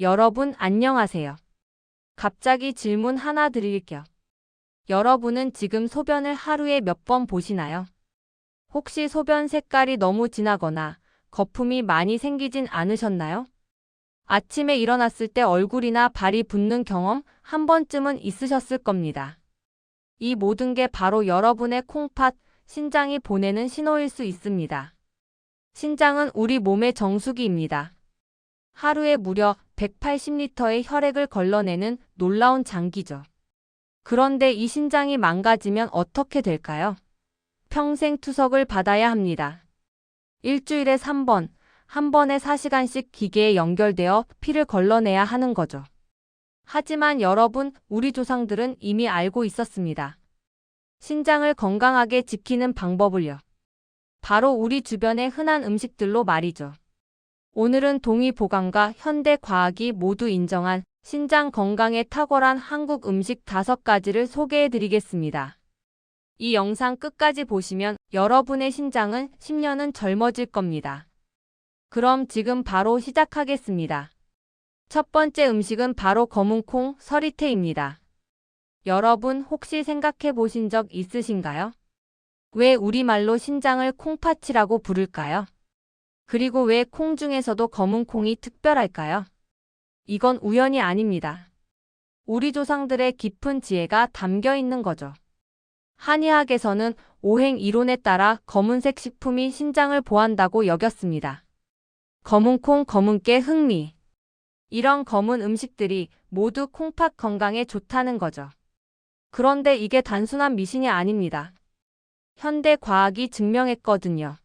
여러분 안녕하세요. 갑자기 질문 하나 드릴게요. 여러분은 지금 소변을 하루에 몇 번 보시나요? 혹시 소변 색깔이 너무 진하거나 거품이 많이 생기진 않으셨나요? 아침에 일어났을 때 얼굴이나 발이 붓는 경험 한 번쯤은 있으셨을 겁니다. 이 모든 게 바로 여러분의 콩팥, 신장이 보내는 신호일 수 있습니다. 신장은 우리 몸의 정수기입니다. 하루에 무려 180리터의 혈액을 걸러내는 놀라운 장기죠. 그런데 이 신장이 망가지면 어떻게 될까요? 평생 투석을 받아야 합니다. 일주일에 3번, 한 번에 4시간씩 기계에 연결되어 피를 걸러내야 하는 거죠. 하지만 여러분, 우리 조상들은 이미 알고 있었습니다. 신장을 건강하게 지키는 방법을요. 바로 우리 주변의 흔한 음식들로 말이죠. 오늘은 동의보감과 현대 과학이 모두 인정한 신장 건강에 탁월한 한국 음식 다섯 가지를 소개해 드리겠습니다. 이 영상 끝까지 보시면 여러분의 신장은 10년은 젊어질 겁니다. 그럼 지금 바로 시작하겠습니다. 첫 번째 음식은 바로 검은콩 서리태입니다. 여러분 혹시 생각해 보신 적 있으신가요? 왜 우리말로 신장을 콩팥이라고 부를까요? 그리고 왜 콩 중에서도 검은 콩이 특별할까요? 이건 우연이 아닙니다. 우리 조상들의 깊은 지혜가 담겨 있는 거죠. 한의학에서는 오행 이론에 따라 검은색 식품이 신장을 보한다고 여겼습니다. 검은 콩, 검은 깨, 흑미. 이런 검은 음식들이 모두 콩팥 건강에 좋다는 거죠. 그런데 이게 단순한 미신이 아닙니다. 현대 과학이 증명했거든요.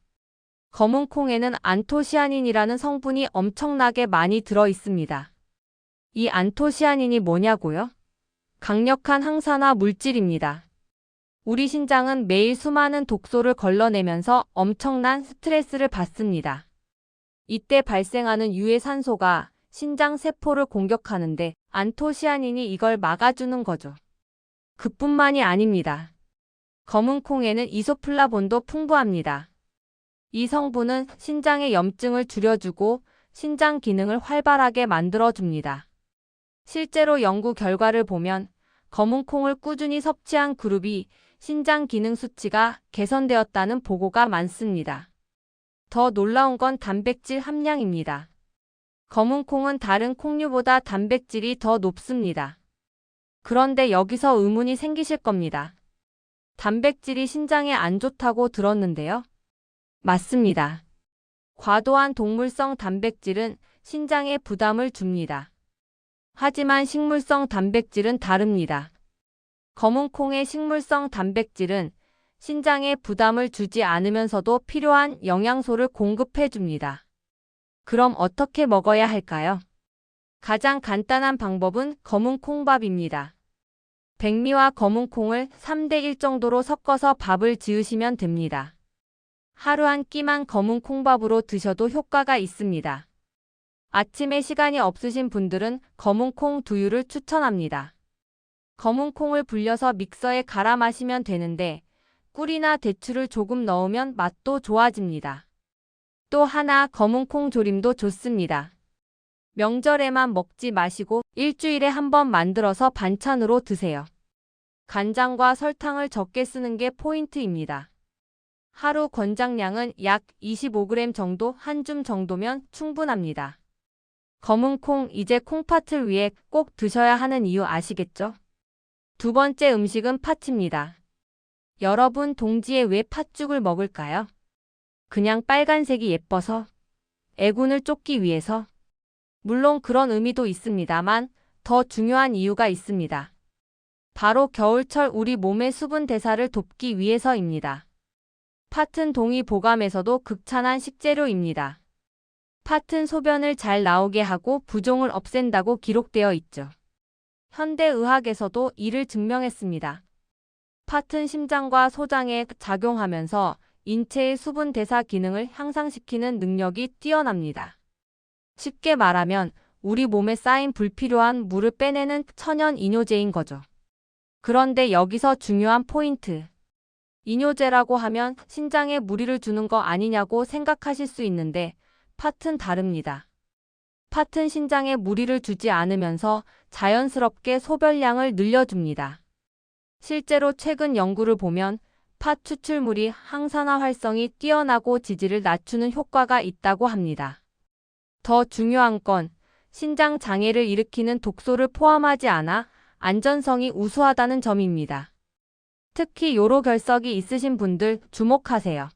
검은 콩에는 안토시아닌이라는 성분이 엄청나게 많이 들어 있습니다. 이 안토시아닌이 뭐냐고요? 강력한 항산화 물질입니다. 우리 신장은 매일 수많은 독소를 걸러내면서 엄청난 스트레스를 받습니다. 이때 발생하는 유해 산소가 신장 세포를 공격하는데 안토시아닌이 이걸 막아주는 거죠. 그뿐만이 아닙니다. 검은 콩에는 이소플라본도 풍부합니다. 이 성분은 신장의 염증을 줄여주고 신장 기능을 활발하게 만들어줍니다. 실제로 연구 결과를 보면 검은 콩을 꾸준히 섭취한 그룹이 신장 기능 수치가 개선되었다는 보고가 많습니다. 더 놀라운 건 단백질 함량입니다. 검은 콩은 다른 콩류보다 단백질이 더 높습니다. 그런데 여기서 의문이 생기실 겁니다. 단백질이 신장에 안 좋다고 들었는데요. 맞습니다. 과도한 동물성 단백질은 신장에 부담을 줍니다. 하지만 식물성 단백질은 다릅니다. 검은 콩의 식물성 단백질은 신장에 부담을 주지 않으면서도 필요한 영양소를 공급해 줍니다. 그럼 어떻게 먹어야 할까요? 가장 간단한 방법은 검은 콩밥입니다. 백미와 검은 콩을 3대 1 정도로 섞어서 밥을 지으시면 됩니다. 하루 한 끼만 검은 콩밥으로 드셔도 효과가 있습니다. 아침에 시간이 없으신 분들은 검은 콩 두유를 추천합니다. 검은 콩을 불려서 믹서에 갈아 마시면 되는데 꿀이나 대추를 조금 넣으면 맛도 좋아집니다. 또 하나 검은 콩 조림도 좋습니다. 명절에만 먹지 마시고 일주일에 한 번 만들어서 반찬으로 드세요. 간장과 설탕을 적게 쓰는 게 포인트입니다. 하루 권장량은 약 25g 정도 한 줌 정도면 충분합니다. 검은 콩 이제 콩팥을 위해 꼭 드셔야 하는 이유 아시겠죠? 두 번째 음식은 팥입니다. 여러분 동지에 왜 팥죽을 먹을까요? 그냥 빨간색이 예뻐서? 애군을 쫓기 위해서? 물론 그런 의미도 있습니다만 더 중요한 이유가 있습니다. 바로 겨울철 우리 몸의 수분 대사를 돕기 위해서입니다. 팥은 동의보감에서도 극찬한 식재료입니다. 팥은 소변을 잘 나오게 하고 부종을 없앤다고 기록되어 있죠. 현대의학에서도 이를 증명했습니다. 팥은 심장과 소장에 작용하면서 인체의 수분 대사 기능을 향상시키는 능력이 뛰어납니다. 쉽게 말하면 우리 몸에 쌓인 불필요한 물을 빼내는 천연 이뇨제인 거죠. 그런데 여기서 중요한 포인트. 이뇨제라고 하면 신장에 무리를 주는 거 아니냐고 생각하실 수 있는데 팥은 다릅니다. 팥은 신장에 무리를 주지 않으면서 자연스럽게 소변량을 늘려줍니다. 실제로 최근 연구를 보면 팥 추출물이 항산화 활성이 뛰어나고 지지를 낮추는 효과가 있다고 합니다. 더 중요한 건 신장 장애를 일으키는 독소를 포함하지 않아 안전성이 우수하다는 점입니다. 특히 요로 결석이 있으신 분들 주목하세요.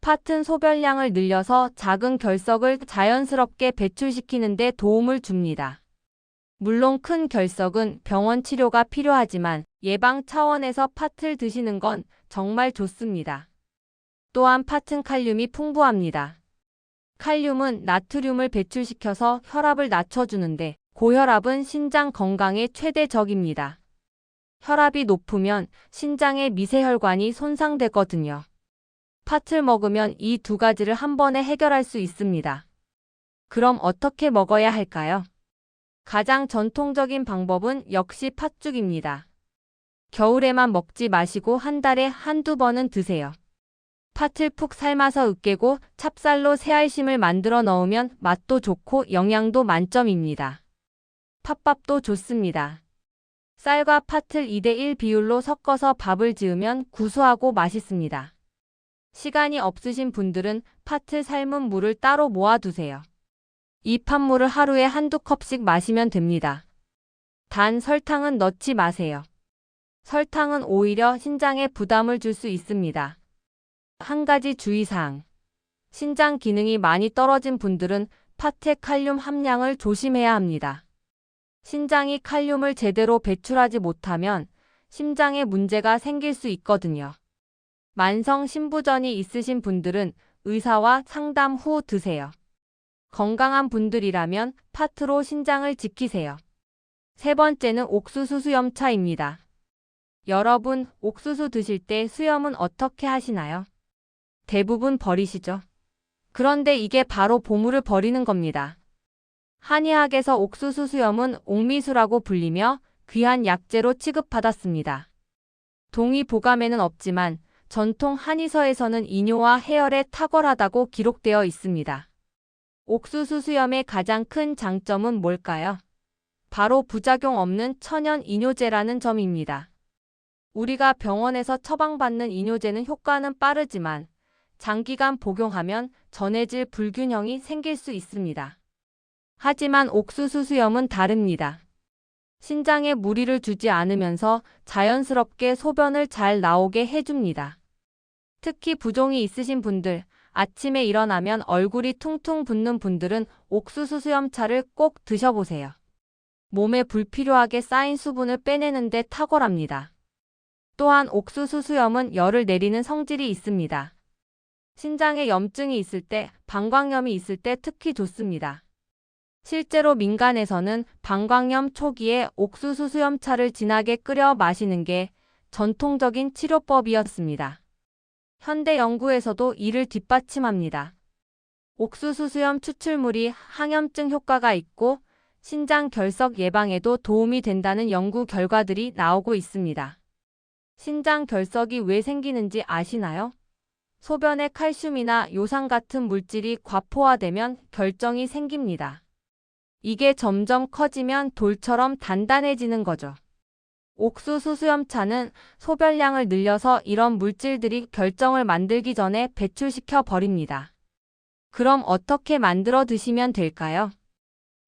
팥은 소변량을 늘려서 작은 결석을 자연스럽게 배출시키는 데 도움을 줍니다. 물론 큰 결석은 병원 치료가 필요하지만 예방 차원에서 팥을 드시는 건 정말 좋습니다. 또한 팥은 칼륨이 풍부합니다. 칼륨은 나트륨을 배출시켜서 혈압을 낮춰주는데 고혈압은 신장 건강의 최대적입니다. 혈압이 높으면 신장의 미세혈관이 손상되거든요. 팥을 먹으면 이 두 가지를 한 번에 해결할 수 있습니다. 그럼 어떻게 먹어야 할까요? 가장 전통적인 방법은 역시 팥죽입니다. 겨울에만 먹지 마시고 한 달에 한두 번은 드세요. 팥을 푹 삶아서 으깨고 찹쌀로 새알심을 만들어 넣으면 맛도 좋고 영양도 만점입니다. 팥밥도 좋습니다. 쌀과 팥을 2대1 비율로 섞어서 밥을 지으면 구수하고 맛있습니다. 시간이 없으신 분들은 팥을 삶은 물을 따로 모아두세요. 이 팥물을 하루에 한두 컵씩 마시면 됩니다. 단 설탕은 넣지 마세요. 설탕은 오히려 신장에 부담을 줄 수 있습니다. 한 가지 주의사항. 신장 기능이 많이 떨어진 분들은 팥의 칼륨 함량을 조심해야 합니다. 신장이 칼륨을 제대로 배출하지 못하면 심장에 문제가 생길 수 있거든요. 만성 신부전이 있으신 분들은 의사와 상담 후 드세요. 건강한 분들이라면 팥으로 신장을 지키세요. 세 번째는 옥수수 수염차입니다. 여러분, 옥수수 드실 때 수염은 어떻게 하시나요? 대부분 버리시죠? 그런데 이게 바로 보물을 버리는 겁니다. 한의학에서 옥수수 수염은 옥미수라고 불리며 귀한 약재로 취급받았습니다. 동의 보감에는 없지만 전통 한의서에서는 이뇨와 해열에 탁월하다고 기록되어 있습니다. 옥수수 수염의 가장 큰 장점은 뭘까요? 바로 부작용 없는 천연 이뇨제라는 점입니다. 우리가 병원에서 처방받는 이뇨제는 효과는 빠르지만 장기간 복용하면 전해질 불균형이 생길 수 있습니다. 하지만 옥수수 수염은 다릅니다. 신장에 무리를 주지 않으면서 자연스럽게 소변을 잘 나오게 해줍니다. 특히 부종이 있으신 분들, 아침에 일어나면 얼굴이 퉁퉁 붓는 분들은 옥수수 수염차를 꼭 드셔보세요. 몸에 불필요하게 쌓인 수분을 빼내는데 탁월합니다. 또한 옥수수 수염은 열을 내리는 성질이 있습니다. 신장에 염증이 있을 때, 방광염이 있을 때 특히 좋습니다. 실제로 민간에서는 방광염 초기에 옥수수 수염차를 진하게 끓여 마시는 게 전통적인 치료법이었습니다. 현대 연구에서도 이를 뒷받침합니다. 옥수수 수염 추출물이 항염증 효과가 있고 신장 결석 예방에도 도움이 된다는 연구 결과들이 나오고 있습니다. 신장 결석이 왜 생기는지 아시나요? 소변에 칼슘이나 요산 같은 물질이 과포화되면 결정이 생깁니다. 이게 점점 커지면 돌처럼 단단해지는 거죠. 옥수수 수염차는 소변량을 늘려서 이런 물질들이 결정을 만들기 전에 배출시켜 버립니다. 그럼 어떻게 만들어 드시면 될까요?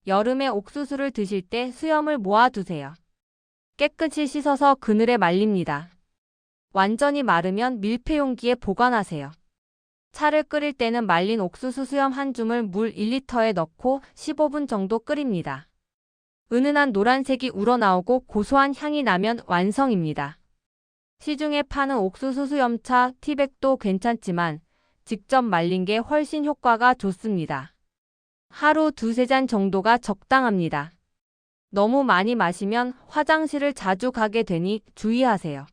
여름에 옥수수를 드실 때 수염을 모아두세요. 깨끗이 씻어서 그늘에 말립니다. 완전히 마르면 밀폐용기에 보관하세요. 차를 끓일 때는 말린 옥수수 수염 한 줌을 물 1리터에 넣고 15분 정도 끓입니다. 은은한 노란색이 우러나오고 고소한 향이 나면 완성입니다. 시중에 파는 옥수수 수염차 티백도 괜찮지만 직접 말린 게 훨씬 효과가 좋습니다. 하루 두세 잔 정도가 적당합니다. 너무 많이 마시면 화장실을 자주 가게 되니 주의하세요.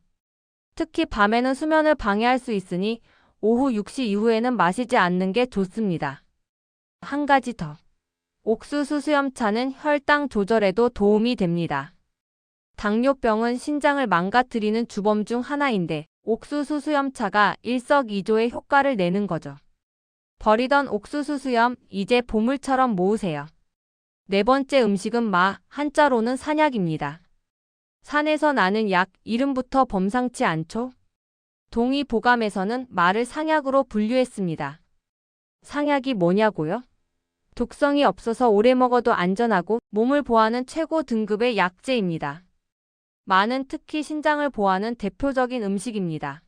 특히 밤에는 수면을 방해할 수 있으니 오후 6시 이후에는 마시지 않는 게 좋습니다. 한 가지 더. 옥수수 수염차는 혈당 조절에도 도움이 됩니다. 당뇨병은 신장을 망가뜨리는 주범 중 하나인데 옥수수 수염차가 일석이조의 효과를 내는 거죠. 버리던 옥수수 수염 이제 보물처럼 모으세요. 네 번째 음식은 마, 한자로는 산약입니다. 산에서 나는 약 이름부터 범상치 않죠? 동의 보감에서는 말을 상약으로 분류했습니다. 상약이 뭐냐고요? 독성이 없어서 오래 먹어도 안전하고 몸을 보호하는 최고 등급의 약재입니다. 마는 특히 신장을 보호하는 대표적인 음식입니다.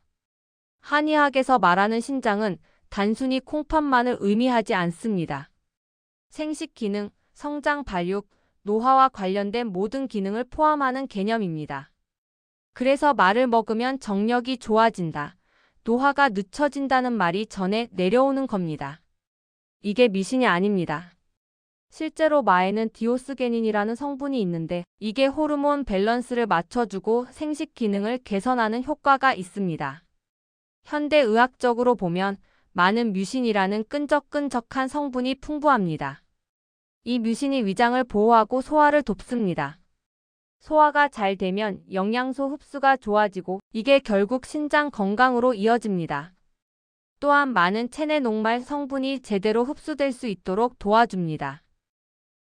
한의학에서 말하는 신장은 단순히 콩팥만을 의미하지 않습니다. 생식 기능, 성장 발육, 노화와 관련된 모든 기능을 포함하는 개념입니다. 그래서 말을 먹으면 정력이 좋아진다. 노화가 늦춰진다는 말이 전해 내려오는 겁니다. 이게 미신이 아닙니다. 실제로 마에는 디오스게닌이라는 성분이 있는데 이게 호르몬 밸런스를 맞춰주고 생식 기능을 개선하는 효과가 있습니다. 현대 의학적으로 보면 많은 뮤신이라는 끈적끈적한 성분이 풍부합니다. 이 뮤신이 위장을 보호하고 소화를 돕습니다. 소화가 잘 되면 영양소 흡수가 좋아지고 이게 결국 신장 건강으로 이어집니다. 또한 많은 체내 녹말 성분이 제대로 흡수될 수 있도록 도와줍니다.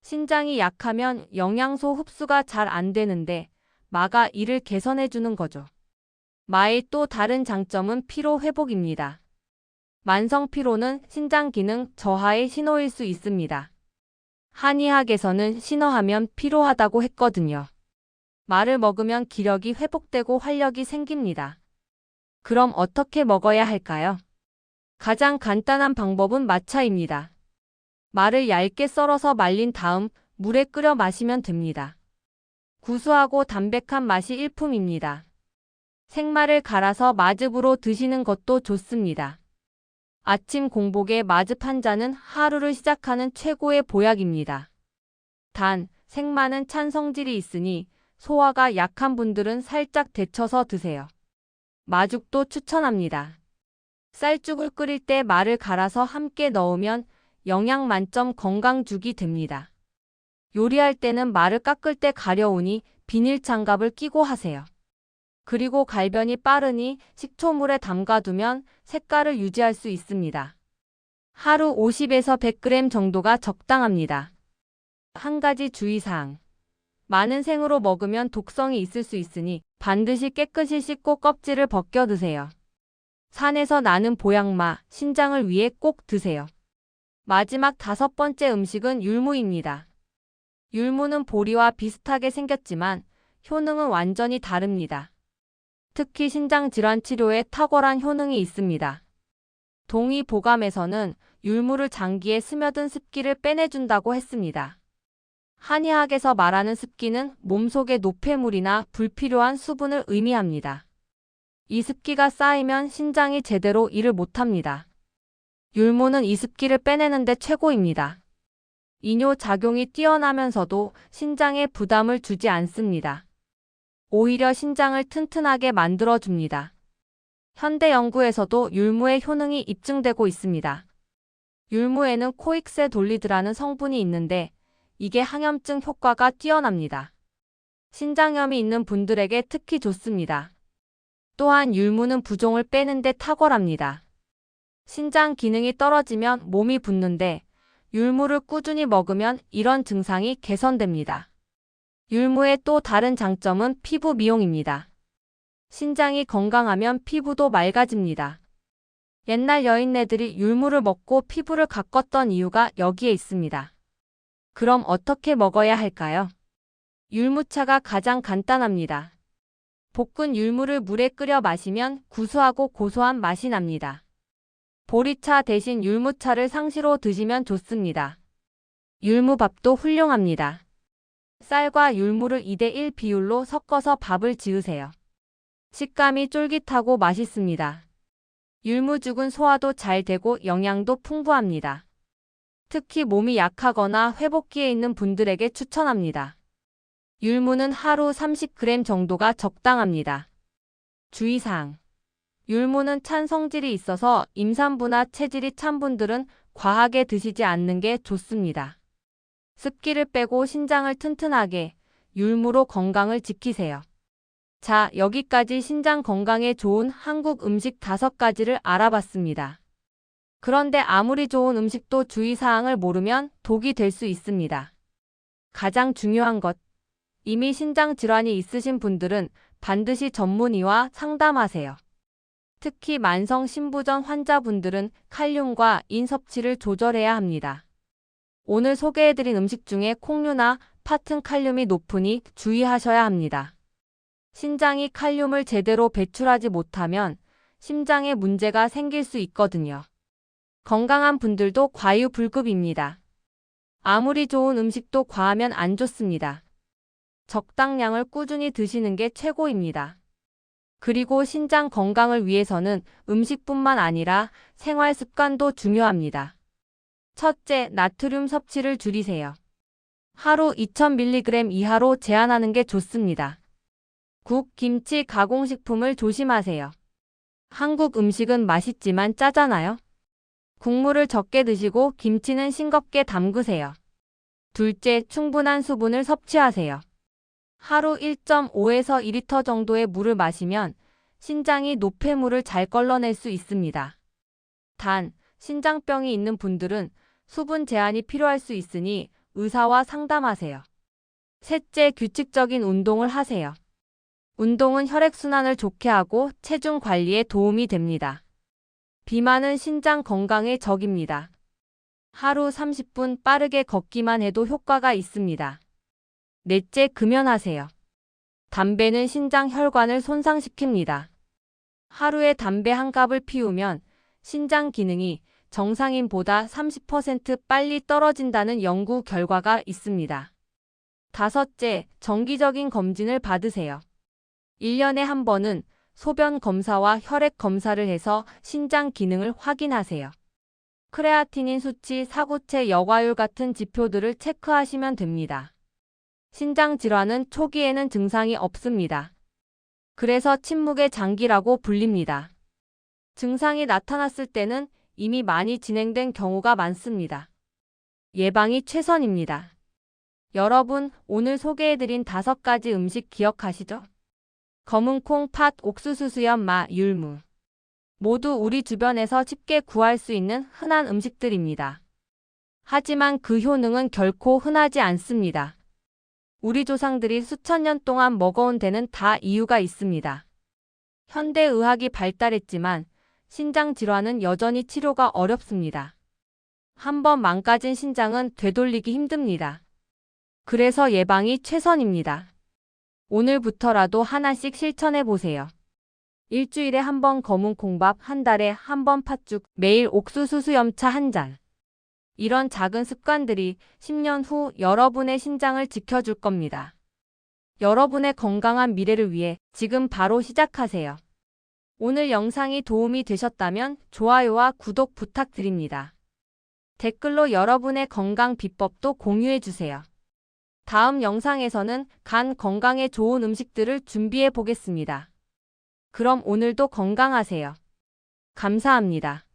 신장이 약하면 영양소 흡수가 잘 안 되는데 마가 이를 개선해 주는 거죠. 마의 또 다른 장점은 피로 회복입니다. 만성 피로는 신장 기능 저하의 신호일 수 있습니다. 한의학에서는 신어하면 피로하다고 했거든요. 말을 먹으면 기력이 회복되고 활력이 생깁니다. 그럼 어떻게 먹어야 할까요? 가장 간단한 방법은 마차입니다. 말을 얇게 썰어서 말린 다음 물에 끓여 마시면 됩니다. 구수하고 담백한 맛이 일품입니다. 생마를 갈아서 마즙으로 드시는 것도 좋습니다. 아침 공복에 마즙 한 잔은 하루를 시작하는 최고의 보약입니다. 단, 생마는 찬 성질이 있으니 소화가 약한 분들은 살짝 데쳐서 드세요. 마죽도 추천합니다. 쌀죽을 끓일 때 마를 갈아서 함께 넣으면 영양 만점 건강죽이 됩니다. 요리할 때는 마를 깎을 때 가려우니 비닐 장갑을 끼고 하세요. 그리고 갈변이 빠르니 식초물에 담가두면 색깔을 유지할 수 있습니다. 하루 50에서 100g 정도가 적당합니다. 한 가지 주의사항. 많은 생으로 먹으면 독성이 있을 수 있으니 반드시 깨끗이 씻고 껍질을 벗겨 드세요. 산에서 나는 보양마, 신장을 위해 꼭 드세요. 마지막 다섯 번째 음식은 율무입니다. 율무는 보리와 비슷하게 생겼지만 효능은 완전히 다릅니다. 특히 신장 질환 치료에 탁월한 효능이 있습니다. 동의보감에서는 율무를 장기에 스며든 습기를 빼내준다고 했습니다. 한의학에서 말하는 습기는 몸 속의 노폐물이나 불필요한 수분을 의미합니다. 이 습기가 쌓이면 신장이 제대로 일을 못합니다. 율무는 이 습기를 빼내는데 최고입니다. 이뇨 작용이 뛰어나면서도 신장에 부담을 주지 않습니다. 오히려 신장을 튼튼하게 만들어줍니다. 현대 연구에서도 율무의 효능이 입증되고 있습니다. 율무에는 코익세 돌리드라는 성분이 있는데 이게 항염증 효과가 뛰어납니다. 신장염이 있는 분들에게 특히 좋습니다. 또한 율무는 부종을 빼는데 탁월합니다. 신장 기능이 떨어지면 몸이 붓는데 율무를 꾸준히 먹으면 이런 증상이 개선됩니다. 율무의 또 다른 장점은 피부 미용입니다. 신장이 건강하면 피부도 맑아집니다. 옛날 여인네들이 율무를 먹고 피부를 가꿨던 이유가 여기에 있습니다. 그럼 어떻게 먹어야 할까요? 율무차가 가장 간단합니다. 볶은 율무를 물에 끓여 마시면 구수하고 고소한 맛이 납니다. 보리차 대신 율무차를 상시로 드시면 좋습니다. 율무밥도 훌륭합니다. 쌀과 율무를 2대1 비율로 섞어서 밥을 지으세요. 식감이 쫄깃하고 맛있습니다. 율무죽은 소화도 잘 되고 영양도 풍부합니다. 특히 몸이 약하거나 회복기에 있는 분들에게 추천합니다. 율무는 하루 30g 정도가 적당합니다. 주의사항. 율무는 찬 성질이 있어서 임산부나 체질이 찬 분들은 과하게 드시지 않는 게 좋습니다. 습기를 빼고 신장을 튼튼하게 율무로 건강을 지키세요. 자, 여기까지 신장 건강에 좋은 한국 음식 다섯 가지를 알아봤습니다. 그런데 아무리 좋은 음식도 주의사항을 모르면 독이 될 수 있습니다. 가장 중요한 것. 이미 신장 질환이 있으신 분들은 반드시 전문의와 상담하세요. 특히 만성 신부전 환자분들은 칼륨과 인 섭취를 조절해야 합니다. 오늘 소개해드린 음식 중에 콩류나 팥은 칼륨이 높으니 주의하셔야 합니다. 신장이 칼륨을 제대로 배출하지 못하면 심장에 문제가 생길 수 있거든요. 건강한 분들도 과유불급입니다. 아무리 좋은 음식도 과하면 안 좋습니다. 적당량을 꾸준히 드시는 게 최고입니다. 그리고 신장 건강을 위해서는 음식뿐만 아니라 생활 습관도 중요합니다. 첫째, 나트륨 섭취를 줄이세요. 하루 2000mg 이하로 제한하는 게 좋습니다. 국, 김치, 가공식품을 조심하세요. 한국 음식은 맛있지만 짜잖아요. 국물을 적게 드시고 김치는 싱겁게 담그세요. 둘째, 충분한 수분을 섭취하세요. 하루 1.5에서 2리터 정도의 물을 마시면 신장이 노폐물을 잘 걸러낼 수 있습니다. 단, 신장병이 있는 분들은 수분 제한이 필요할 수 있으니 의사와 상담하세요. 셋째, 규칙적인 운동을 하세요. 운동은 혈액순환을 좋게 하고 체중 관리에 도움이 됩니다. 비만은 신장 건강의 적입니다. 하루 30분 빠르게 걷기만 해도 효과가 있습니다. 넷째, 금연하세요. 담배는 신장 혈관을 손상시킵니다. 하루에 담배 한 갑을 피우면 신장 기능이 정상인보다 30% 빨리 떨어진다는 연구 결과가 있습니다. 다섯째, 정기적인 검진을 받으세요. 1년에 한 번은 소변 검사와 혈액 검사를 해서 신장 기능을 확인하세요. 크레아티닌 수치, 사구체 여과율 같은 지표들을 체크하시면 됩니다. 신장 질환은 초기에는 증상이 없습니다. 그래서 침묵의 장기라고 불립니다. 증상이 나타났을 때는 이미 많이 진행된 경우가 많습니다. 예방이 최선입니다. 여러분, 오늘 소개해드린 다섯 가지 음식 기억하시죠? 검은콩, 팥, 옥수수 수염, 마, 율무. 모두 우리 주변에서 쉽게 구할 수 있는 흔한 음식들입니다. 하지만 그 효능은 결코 흔하지 않습니다. 우리 조상들이 수천 년 동안 먹어온 데는 다 이유가 있습니다. 현대 의학이 발달했지만 신장 질환은 여전히 치료가 어렵습니다. 한번 망가진 신장은 되돌리기 힘듭니다. 그래서 예방이 최선입니다. 오늘부터라도 하나씩 실천해 보세요. 일주일에 한 번 검은 콩밥, 한 달에 한 번 팥죽, 매일 옥수수 수염차 한 잔. 이런 작은 습관들이 10년 후 여러분의 신장을 지켜줄 겁니다. 여러분의 건강한 미래를 위해 지금 바로 시작하세요. 오늘 영상이 도움이 되셨다면 좋아요와 구독 부탁드립니다. 댓글로 여러분의 건강 비법도 공유해 주세요. 다음 영상에서는 간 건강에 좋은 음식들을 준비해 보겠습니다. 그럼 오늘도 건강하세요. 감사합니다.